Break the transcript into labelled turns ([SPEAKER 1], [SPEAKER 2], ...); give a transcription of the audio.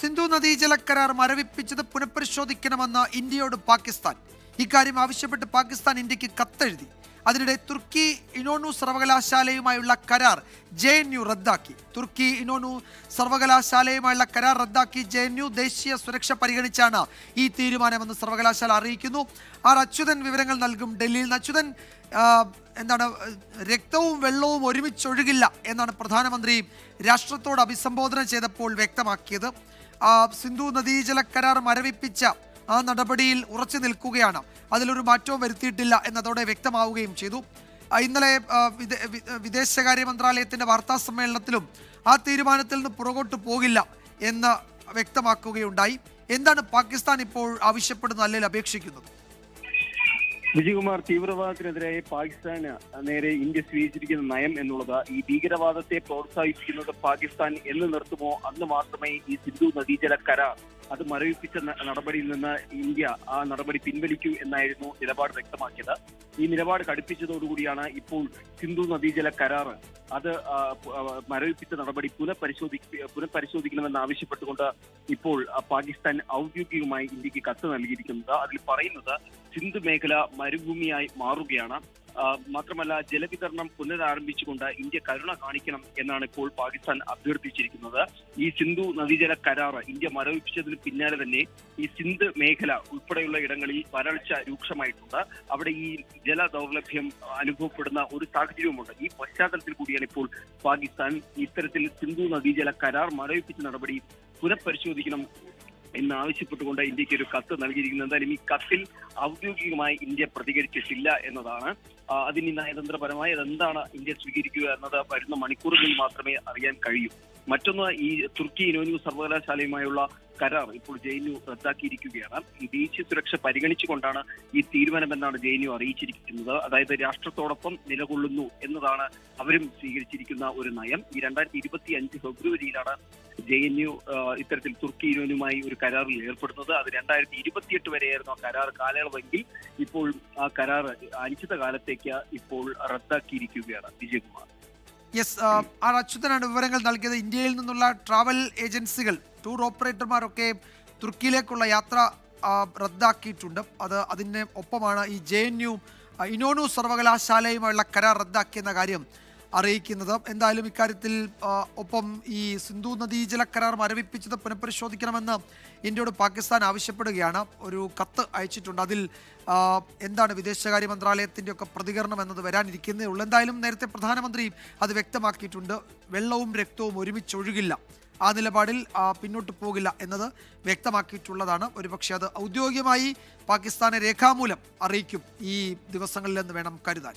[SPEAKER 1] സിന്ധു നദീജല കരാർ മരവിപ്പിച്ചത് പുനഃപരിശോധിക്കണമെന്ന് ഇന്ത്യയോട് പാകിസ്ഥാൻ. ഇക്കാര്യം ആവശ്യപ്പെട്ട് പാകിസ്ഥാൻ ഇന്ത്യയ്ക്ക് കത്തെഴുതി. അതിനിടെ തുർക്കി ഇനോണു സർവകലാശാലയുമായുള്ള കരാർ ജെ എൻ യു റദ്ദാക്കി. തുർക്കി ഇനോണു സർവകലാശാലയുമായുള്ള കരാർ റദ്ദാക്കി ജെ എൻ യു ദേശീയ സുരക്ഷ പരിഗണിച്ചാണ് ഈ തീരുമാനമെന്ന് സർവകലാശാല അറിയിക്കുന്നു. ആർ അച്യുതൻ വിവരങ്ങൾ നൽകും ഡൽഹിയിൽ നിന്ന്. അച്യുതൻ എന്താണ് രക്തവും വെള്ളവും ഒരുമിച്ചൊഴുകില്ല എന്നാണ് പ്രധാനമന്ത്രി രാഷ്ട്രത്തോട് അഭിസംബോധന ചെയ്തപ്പോൾ വ്യക്തമാക്കിയത്. സിന്ധു നദീജല കരാർ മരവിപ്പിച്ച ആ നടപടിയിൽ ഉറച്ചു നിൽക്കുകയാണ്. അതിലൊരു മാറ്റവും വരുത്തിയിട്ടില്ല എന്നതോടെ വ്യക്തമാവുകയും ചെയ്തു. ആ, ഇന്നലെ ആ, വിദേശകാര്യ മന്ത്രാലയത്തിന്റെ വാർത്താ സമ്മേളനത്തിലും ആ തീരുമാനത്തിൽ നിന്ന് പുറകോട്ട് പോകില്ല എന്ന് വ്യക്തമാക്കുകയുണ്ടായി. എന്താണ് പാകിസ്ഥാൻ ഇപ്പോൾ ആവശ്യപ്പെടുന്നത് അല്ലെങ്കിൽ അപേക്ഷിക്കുന്നത്?
[SPEAKER 2] വിജയകുമാർ തീവ്രവാദത്തിനെതിരായ പാകിസ്ഥാന് നേരെ ഇന്ത്യ സ്വീകരിച്ചിരിക്കുന്ന നയം എന്നുള്ളത് ഈ ഭീകരവാദത്തെ പ്രോത്സാഹിപ്പിക്കുന്നത് പാകിസ്ഥാൻ എന്ന് നിർത്തുമോ? അന്ന് മാത്രമേ ഈ സിന്ധു നദീജല കരാർ അത് മരവിപ്പിച്ച നടപടിയിൽ നിന്ന് ഇന്ത്യ ആ നടപടി പിൻവലിക്കൂ എന്നായിരുന്നു നിലപാട് വ്യക്തമാക്കിയത്. ഈ നിലപാട് കടുപ്പിച്ചതോടുകൂടിയാണ് ഇപ്പോൾ സിന്ധു നദീജല കരാറ് അത് മരവിപ്പിച്ച നടപടി പുനഃപരിശോധി പുനഃപരിശോധിക്കണമെന്ന് ആവശ്യപ്പെട്ടുകൊണ്ട് ഇപ്പോൾ പാകിസ്ഥാൻ ഔദ്യോഗികമായി ഇന്ത്യയ്ക്ക് കത്ത് നൽകിയിരിക്കുന്നത്. അതിൽ പറയുന്നത് സിന്ധു മേഖല മരുഭൂമിയായി മാറുകയാണ്. മാത്രമല്ല ജലവിതരണം പുനരാരംഭിച്ചുകൊണ്ട് ഇന്ത്യ കരുണ കാണിക്കണം എന്നാണ് ഇപ്പോൾ പാകിസ്ഥാൻ അഭ്യർത്ഥിച്ചിരിക്കുന്നത്. ഈ സിന്ധു നദീജല കരാർ ഇന്ത്യ മരവിപ്പിച്ചതിന് പിന്നാലെ തന്നെ ഈ സിന്ധ് മേഖല ഉൾപ്പെടെയുള്ള ഇടങ്ങളിൽ വരൾച്ച രൂക്ഷമായിട്ടുണ്ട്. അവിടെ ഈ ജല ദൗർലഭ്യം അനുഭവപ്പെടുന്ന ഒരു സാഹചര്യവുമുണ്ട്. ഈ പശ്ചാത്തലത്തിൽ കൂടിയാണ് ഇപ്പോൾ പാകിസ്ഥാൻ ഇത്തരത്തിൽ സിന്ധു നദീജല കരാർ മരവിപ്പിച്ച നടപടി പുനഃപരിശോധിക്കണം എന്ന് ആവശ്യപ്പെട്ടുകൊണ്ട് ഇന്ത്യയ്ക്ക് ഒരു കത്ത് നൽകിയിരിക്കുന്നത്. എന്തായാലും ഈ കത്തിൽ ഔദ്യോഗികമായി ഇന്ത്യ പ്രതികരിച്ചിട്ടില്ല എന്നതാണ്. അതിന് നയതന്ത്രപരമായി അതെന്താണ് ഇന്ത്യ സ്വീകരിക്കുക എന്നത് വരുന്ന മണിക്കൂറുകളിൽ മാത്രമേ അറിയാൻ കഴിയൂ. മറ്റൊന്ന് ഈ തുർക്കി ഇനോനു സർവകലാശാലയുമായുള്ള കരാർ ഇപ്പോൾ ജെ എൻ യു റദ്ദാക്കിയിരിക്കുകയാണ് ദേശീയ സുരക്ഷ പരിഗണിച്ചുകൊണ്ടാണ് ഈ തീരുമാനമെന്നാണ് ജെ എൻ യു അറിയിച്ചിരിക്കുന്നത്. അതായത് രാഷ്ട്രത്തോടൊപ്പം നിലകൊള്ളുന്നു എന്നതാണ് അവരും സ്വീകരിച്ചിരിക്കുന്ന ഒരു നയം. ഈ രണ്ടായിരത്തി ഇരുപത്തി അഞ്ച് ഫെബ്രുവരിയിലാണ് ജെ എൻ യു ഇത്തരത്തിൽ തുർക്കി യൂണിയനുമായി ഒരു കരാറിൽ ഏർപ്പെടുന്നത്. അത് രണ്ടായിരത്തി ഇരുപത്തിയെട്ട് വരെയായിരുന്നു ആ കരാർ കാലയളവെങ്കിൽ ഇപ്പോൾ ആ കരാർ അനിശ്ചിത കാലത്തേക്ക് ഇപ്പോൾ റദ്ദാക്കിയിരിക്കുകയാണ് വിജയകുമാർ.
[SPEAKER 1] യെസ് ആർ അച്യുതനാണ് വിവരങ്ങൾ നൽകിയത്. ഇന്ത്യയിൽ നിന്നുള്ള ട്രാവൽ ഏജൻസികൾ ടൂർ ഓപ്പറേറ്റർമാരൊക്കെ തുർക്കിയിലേക്കുള്ള യാത്ര റദ്ദാക്കിയിട്ടുണ്ട്. അത് അതിന് ഒപ്പമാണ് ഈ ജെ എൻ യു ഇനോനു സർവകലാശാലയുമായുള്ള കരാർ റദ്ദാക്കിയെന്ന കാര്യം. അറിയിക്കുന്നത്. എന്തായാലും ഇക്കാര്യത്തിൽ ഒപ്പം ഈ സിന്ധു നദീജല കരാർ മരവിപ്പിച്ചത് പുനഃപരിശോധിക്കണമെന്ന് ഇന്ത്യയോട് പാകിസ്ഥാൻ ആവശ്യപ്പെടുകയാണ്. ഒരു കത്ത് അയച്ചിട്ടുണ്ട്. അതിൽ എന്താണ് വിദേശകാര്യ മന്ത്രാലയത്തിന്റെ ഒക്കെ പ്രതികരണം എന്നത് വരാനിരിക്കുന്നേ ഉള്ളൂ. എന്തായാലും നേരത്തെ പ്രധാനമന്ത്രി അത് വ്യക്തമാക്കിയിട്ടുണ്ട്. വെള്ളവും രക്തവും ഒരുമിച്ച് ഒഴുകില്ല ആ നിലപാടിൽ പിന്നോട്ട് പോകില്ല എന്നത് വ്യക്തമാക്കിയിട്ടുള്ളതാണ്. ഒരുപക്ഷെ അത് ഔദ്യോഗികമായി പാകിസ്ഥാനെ രേഖാമൂലം അറിയിക്കും ഈ ദിവസങ്ങളിലെന്ന് വേണം കരുതാൻ.